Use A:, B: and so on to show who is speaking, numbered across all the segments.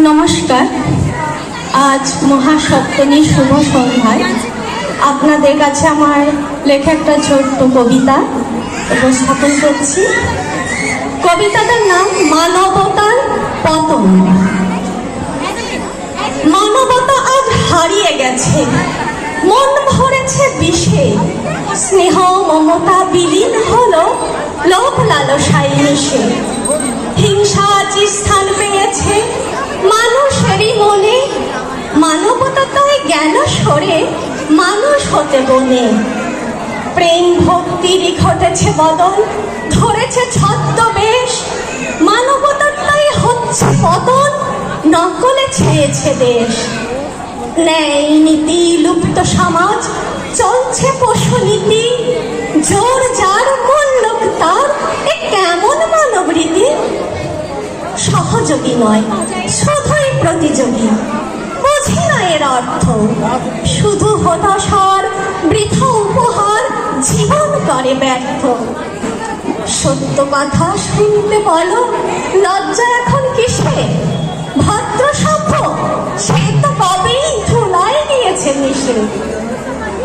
A: নমস্কার। আজ মহাসপ্তমী শুভ সন্ধ্যায়। আপনাদের কাছে আমার লেখা একটা ছোট্ট কবিতা উপস্থাপন করছি। কবিতাটার নাম মানবতার পতন। মানবতা আজ হারিয়ে গেছে। মন ভরেছে বিষে। স্নেহ মমতা বিলীন হলো লোভ লালসায় মিশে। জ্ঞান সরে মানুষ হতে বনে। প্রেম ভক্তিরই ঘটেছে বদল ধরেছে ছদ্মবেশ। মানবতার তাই হচ্ছে পতন, নকলে ছেয়েছে দেশ। ন্যায় নীতি লুপ্ত সমাজ, চলছে পশু নীতি। জোর যার কোন লোক তার, এ কেমন মানব রীতি? সহযোগী নয় শুধুই প্রতিযোগী। এর অর্থ, শুধু হতাশার বৃথা উপহার জীবন করে ব্যর্থ। সত্য কথা শুনতে বলো, লজ্জা এখন কিসে? ভদ্র সভ্য, সে তো কবেই মিশে।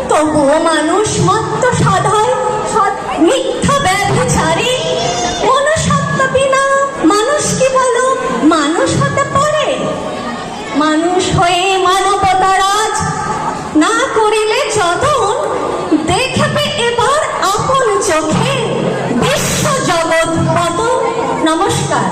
A: তবুও মানুষ মত্ত সাধায় মিথ্যা মনুষ্যত্ব বিনা মানুষ কি বলো? মানুষ হতে পারে? মানুষ হয়ে না করিলে যতন দেখবে এবার আপন চোখে বিশ্ব জগৎ নমস্কার।